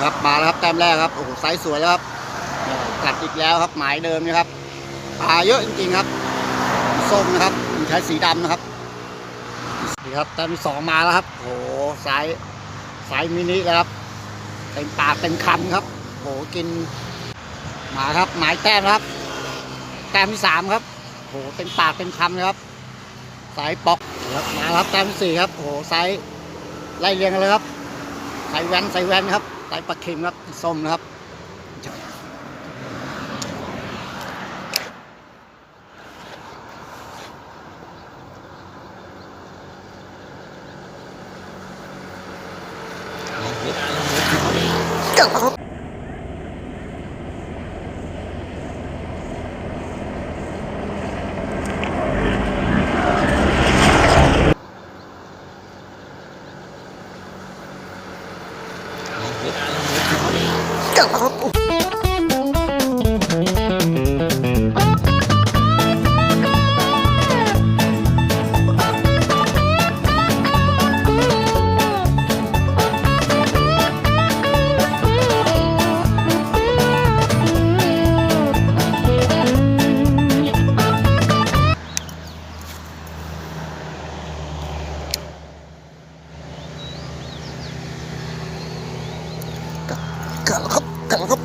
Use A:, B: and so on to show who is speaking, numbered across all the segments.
A: ครับมาแล้วครับแต้มแรกครับโอ้โหไซส์สวยแล้วครับกัดอีกแล้วครับหมายเดิมนะครับปลาเยอะจริงๆครับส้มนะครับใช้สีดำนะครับนี่ครับแต้มที่สองมาแล้วครับโอ้โหไซส์ไซส์มินิแล้วครับเต็มปากเต็มคำครับโอ้โหกินมาครับหมายแต้มครับ แต้มที่สามครับโอ้โหเต็มปากเต็มคำเลยครับไซส์ป๊อกครับมาครับแต้มที่สี่ครับโอ้โหไซส์ไล่เรียงกันเลยครับใส่แว่นใส่แว่นครับ ใส่ปลาเค็มครับส้มนะครับ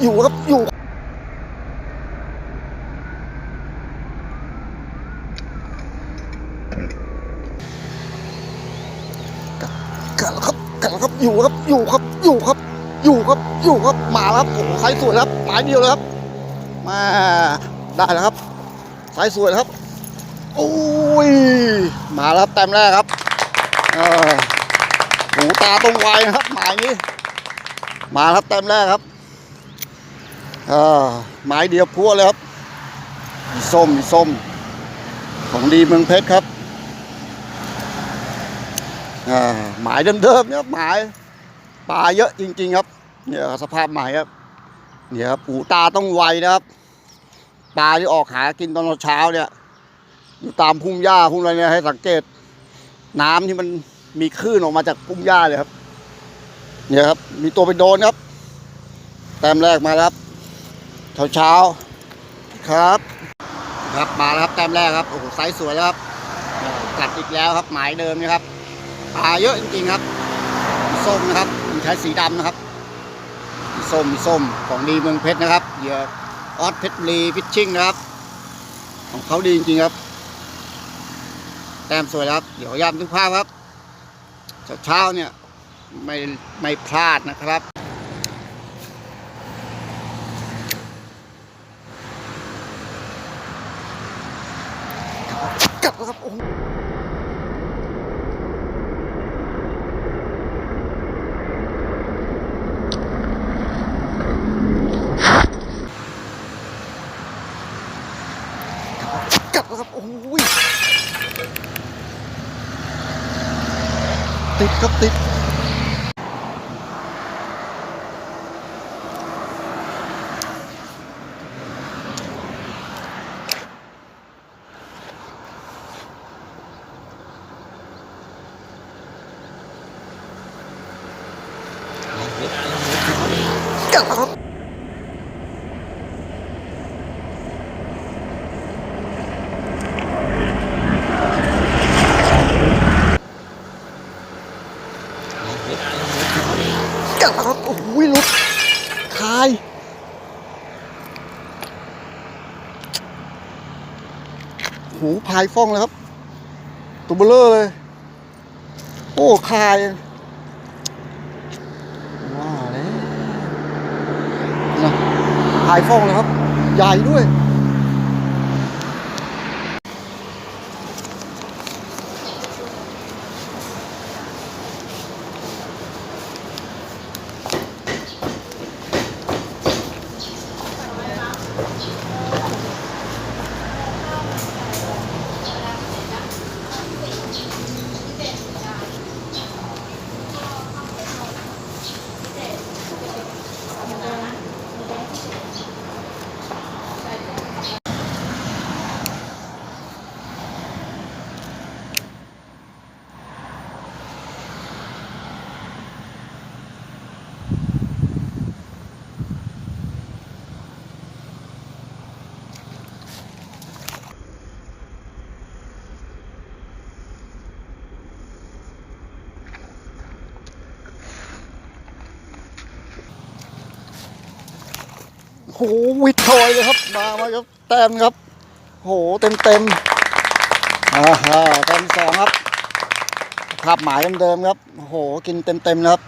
A: อยู่ครับอยู่กัดแล้วครับกัดแล้วครับอยู่ครับอยู่ครับอยู่ครับ อยู่ครับอยู่ครับมาแล้วครับโอ้โหไซส์สวยแล้วครับหมายเดียวเลยครับ มาได้แล้วครับไซส์สวยแล้วครับโอ้ยมาแล้วครับแต้มแรกครับหูตาตรงไวนะครับหมายนี้ มาครับแต้มแรกครับ อ่าไม้เดียวพัวเลยครับมีส้มมีส้ม ของดีเมืองเพชรครับอ่าหมายเดิมๆเนี่ยหมายปลาเยอะจริง ๆ ครับ เนี่ยสภาพหมายครับเนี่ยครับหูตาต้องไวนะครับปลาที่ออกหากินตอนเช้าเนี่ยอยู่ตามพุ่มหญ้าพุ่มอะไรเนี่ยให้สังเกต น้ำที่มันมีคลื่นออกมาจากพุ่มหญ้าเลยครับ เนี่ยครับ มีตัวไปโดนครับ แต้มแรกมาครับ เช้าเช้าครับ ครับมาแล้วครับแต้มแรกครับโอ้โหไซส์สวยแล้วครับกัดอีกแล้วครับ หมายเดิมนะครับปลาเยอะจริงๆครับส้มนะครับมีใช้สีดำนะครับส้มส้มของดีเมืองเพชรนะครับเหยื่อออสเพชรบุรีฟิชชิ่งนะครับ ของเขาดีจริงๆครับ แต้มสวยครับ เดี๋ยวย้ำทุกภาพครับเช้าเนี่ยไม่ไม่พลาดนะครับ กัดแล้วครับโอ้โหกัดแล้วครับโอ้ยติดครับติด กัดแล้วครับกัดแล้วครับโอ้โหหลุดคายหูพายฟ้องเลยครับ ตัวเบลเลอร์เลย โอ้ คาย ว้าแล้วนะหายฟองเลยครับ ใหญ่ด้วย โหวิดทอยเลยครับ มามาครับแต้มครับ โหเต็มเต็มอ่าฮะแต้มสองครับภาพหมายเดิมๆครับโหกินเต็มเต็มนะครับ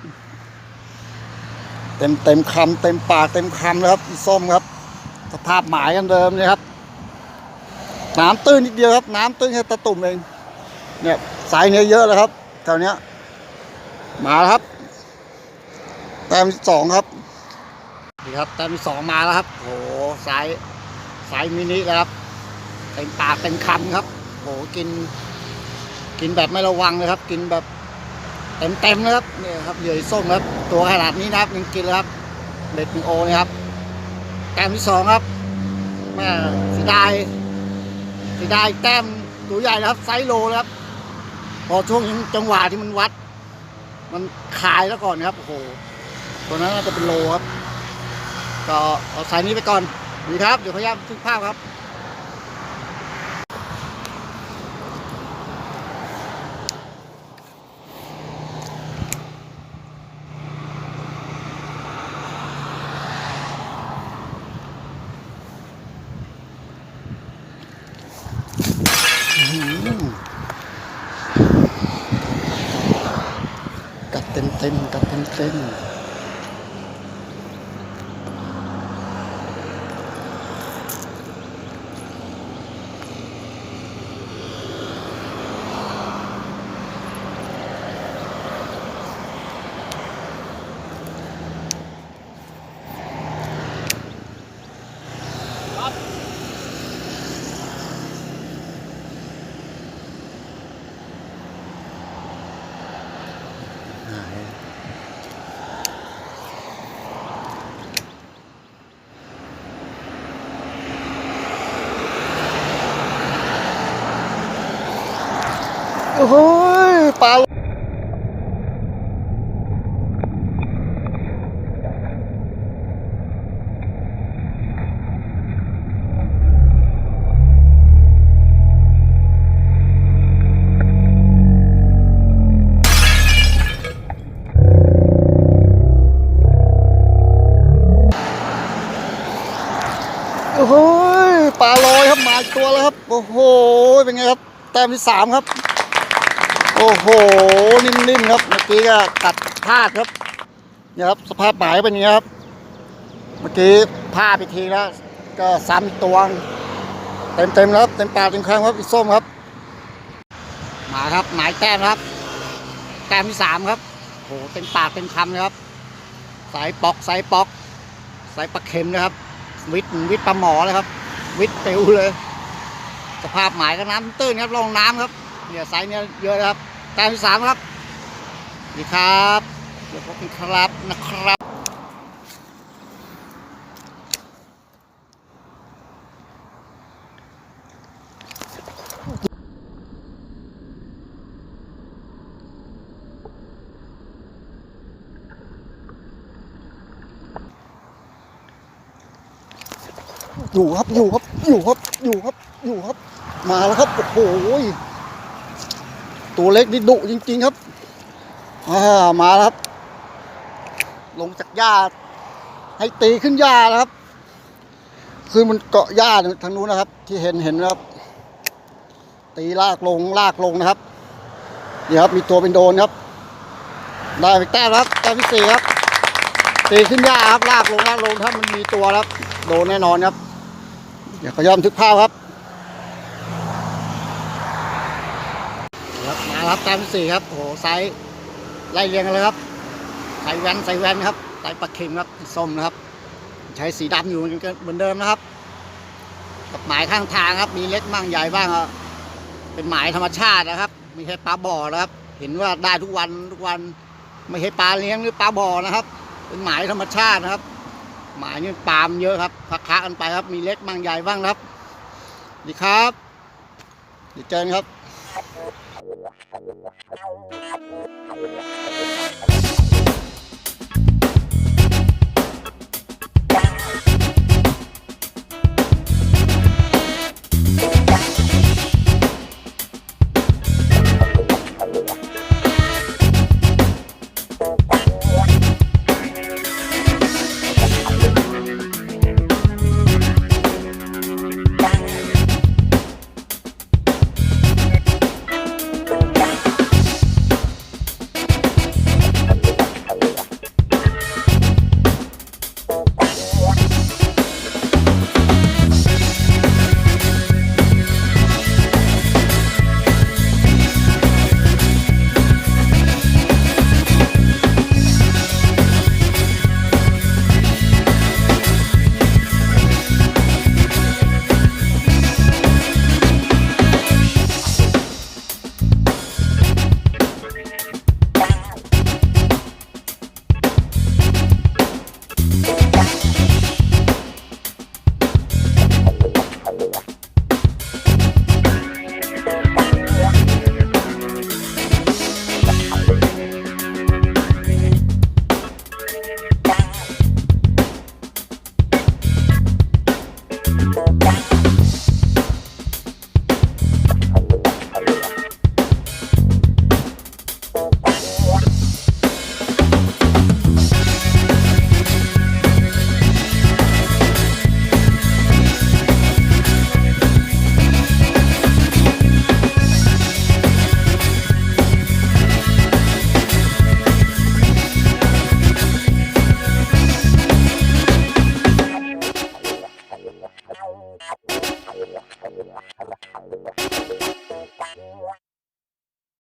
A: เต็มเต็มคำเต็มปากเต็มคำเลยครับส้มครับสภาพหมายกันเดิมเลยครับ น้ำตื้นนิดเดียวครับ น้ำตื้นแค่ตะตุ่มเองเนี่ยสายเนื้อเยอะเลยครับแถวเนี้ยมาครับแต้มสองครับ นี่ครับแต้มที่สองมาแล้วครับโหสายสายมินิแล้วครับเต็มปากเต็มคำครับโหกิน กินแบบไม่ระวังเลยครับ กินแบบเต็มเต็มๆเลยครับนี่ครับเหยื่อส้มครับ ตัวขนาดนี้นะครับยังกินเลยครับเบ็ดหนึ่งโอนะครับแต้มที่สองครับแม่สีดายสีดายแต้มตัวใหญ่นะครับ ไซโลนะครับ พอช่วงจังหวะที่มันวัด มันคายแล้วก่อนครับโอ้โหตัวนั้นน่าจะเป็นโลครับ ก็เอาสายนี้ไปก่อนดีครับเดี๋ยวพยายามทึกภาพครับกัดเต็มเต็มกัดเต็มเต็มโอ้โหปลาโอ้โห ปลาลอยครับมาอีกตัวแล้วครับ โอ้โห เป็นไงครับ แต้มที่สามครับ โอ้โห นิ่มๆครับ เมื่อกี้ก็ตัดพลาดครับเนี่ยครับ สภาพหมายเป็นอย่างนี้ครับ เมื่อกี้พลาดไปทีแล้ว ก็ซ้ำตัวง เต็มๆแล้วเต็มปากเต็มคำครับอีส้มครับ มาครับ หมายแต้มครับ แต้มที่สามครับโอ้โหเต็มปากเต็มคำเลยครับ สายปอกสายปอก สายปลาเข็มนะครับ วิทวิทย์ปลาหมอเลยครับ วิทย์ปิวเลย สภาพหมายก็น้ำตื้นครับลงน้ำครับเนี่ยไซส์เนี่ยเยอะนะครับแต้มที่สามครับดีครับเดี๋ยวพบกันครับนะครับอยู่ครับอยู่ครับ อยู่ครับ อยู่ครับ อยู่ครับ มาแล้วครับ โอ้โห ตัวเล็กนี่ดุจริง ๆครับ อ่า มาแล้วครับ ลงจากหญ้า ให้ตีขึ้นหญ้าแล้วครับ คือมันเกาะหญ้าทางนู้นนะครับ ที่เห็นเห็นนะครับ ตีลากลงลากลงนะครับ นี่ครับ มีตัวเป็นโดนครับ ได้ไปแต้มครับแต้มที่สี่ครับตีขึ้นหญ้าครับ ลากลงลากลงถ้ามันมีตัวครับ โดนแน่นอนครับ เดี๋ยวขอยอมทึกภาพครับครับมาครับต้มสี่ครับโอ้โหไซส์ไล่เรียงกันเลยครับใส่แว่นใส่แว่นครับใส่ปลาเค็มครับส้มนะครับ ใช้สีดำอยู่เหมือนเหมือนเดิมนะครับ กับหมายข้างทางครับ มีเล็กบ้างใหญ่บ้างครับเป็นหมายธรรมชาตินะครับไม่ใช่ปลาบ่อนะครับ เห็นว่าได้ทุกวันทุกวันไม่ใช่ปลาเลี้ยงหรือปลาบ่อนะครับ เป็นหมายธรรมชาตินะครับ หมายนี่ปามเยอะครับพักคะกันไปครับ มีเล็กบ้างใหญ่บ้างครับ ดีครับดีเจนครับ